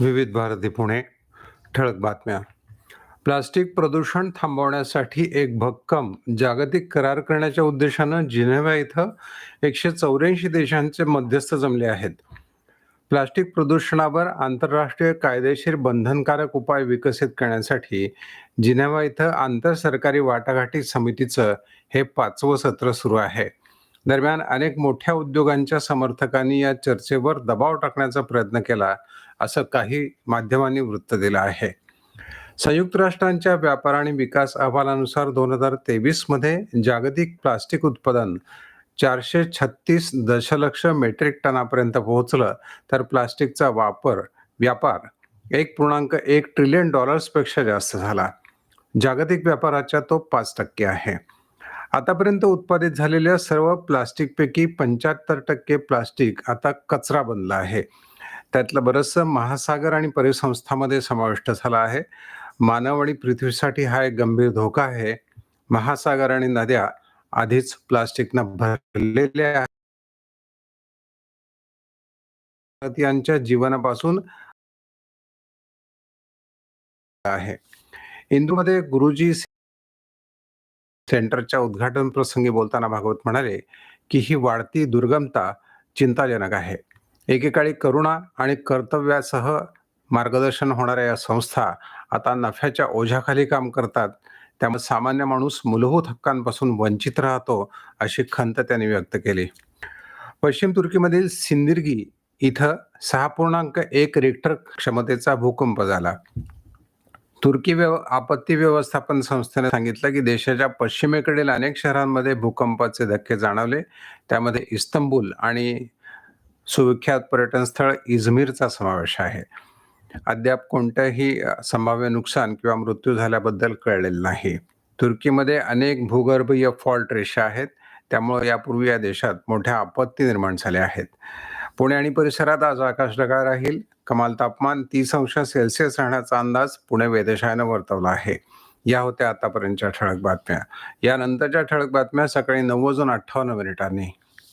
विविध भारती पुणे ठळक बातम्या. प्लास्टिक प्रदूषण थांबवण्यासाठी एक भक्कम जागतिक करार करण्याच्या उद्देशानं जिनेव्हा इथं एकशे चौऱ्याऐंशी देशांचे मध्यस्थ जमले आहेत. प्लास्टिक प्रदूषणावर आंतरराष्ट्रीय कायदेशीर बंधनकारक उपाय विकसित करण्यासाठी जिनेव्हा इथं आंतरसरकारी वाटाघाटी समितीचं हे पाचवं सत्र सुरू आहे. दरम्यान अनेक मोठ्या उद्योगांच्या समर्थकांनी या चर्चेवर दबाव टाकण्याचा प्रयत्न केला. असं काही माध्यमांनी वृत्त दिलं आहे. संयुक्त राष्ट्रांच्या व्यापार आणि विकास अहवालानुसार दोन हजार तेवीसमध्ये जागतिक प्लास्टिक उत्पादन चारशे छत्तीस दशलक्ष मेट्रिक टनापर्यंत पोहोचलं तर प्लास्टिकचा वापर व्यापार एक पूर्णांक एक ट्रिलियन डॉलर्सपेक्षा जास्त झाला. जागतिक व्यापाराच्या तो पाच टक्के आहे. आतापर्यंत उत्पादित झालेल्या सर्व प्लास्टिकपैकी पंच्याहत्तर टक्के प्लास्टिक आता कचरा बनला आहे. त्यातलं बरंचसं महासागर आणि परिसंस्थामध्ये समाविष्ट झालं आहे. मानव आणि पृथ्वीसाठी हा एक गंभीर धोका आहे. महासागर आणि नद्या आधीच प्लास्टिकनं भरलेल्या आहेत. जीवनापासून आहे. इंदूमध्ये गुरुजी सेंटरच्या उद्घाटन प्रसंगी बोलताना भागवत म्हणाले की ही वाढती दुर्गमता चिंताजनक आहे. एकेकाळी करुणा आणि कर्तव्यासह मार्गदर्शन होणाऱ्या या संस्था आता नफ्याच्या ओझ्याखाली काम करतात. त्यामुळे सामान्य माणूस मूलभूत हक्कांपासून वंचित राहतो अशी खंत त्यांनी व्यक्त केली. पश्चिम तुर्कीमधील सिंदिर्गी इथं सहा पूर्णांक एक रिक्टर क्षमतेचा भूकंप झाला. तुर्की व्यव आपत्ती व्यवस्थापन संस्थेने सांगितलं की देशाच्या पश्चिमेकडील अनेक शहरांमध्ये भूकंपाचे धक्के जाणवले. त्यामध्ये इस्तंबूल आणि सुविख्यात पर्यटन स्थळ इजमीरचा समावेश आहे. अद्याप कोणत्याही संभाव्य नुकसान किंवा मृत्यू झाल्याबद्दल कळलेलं नाही. तुर्कीमध्ये अनेक भूगर्भीय फॉल्ट रेषा आहेत त्यामुळे यापूर्वी या देशात मोठ्या आपत्ती निर्माण झाल्या आहेत. पुणे आणि परिसरात आज आकाश ढगाळ राहील. कमाल तापमान तीस अंश सेल्सिअस राहण्याचा अंदाज पुणे वेधशाळेनं वर्तवला आहे. या होत्या आतापर्यंतच्या ठळक बातम्या. यानंतरच्या ठळक बातम्या सकाळी नऊ वाजून अठ्ठावन्न मिनिटांनी.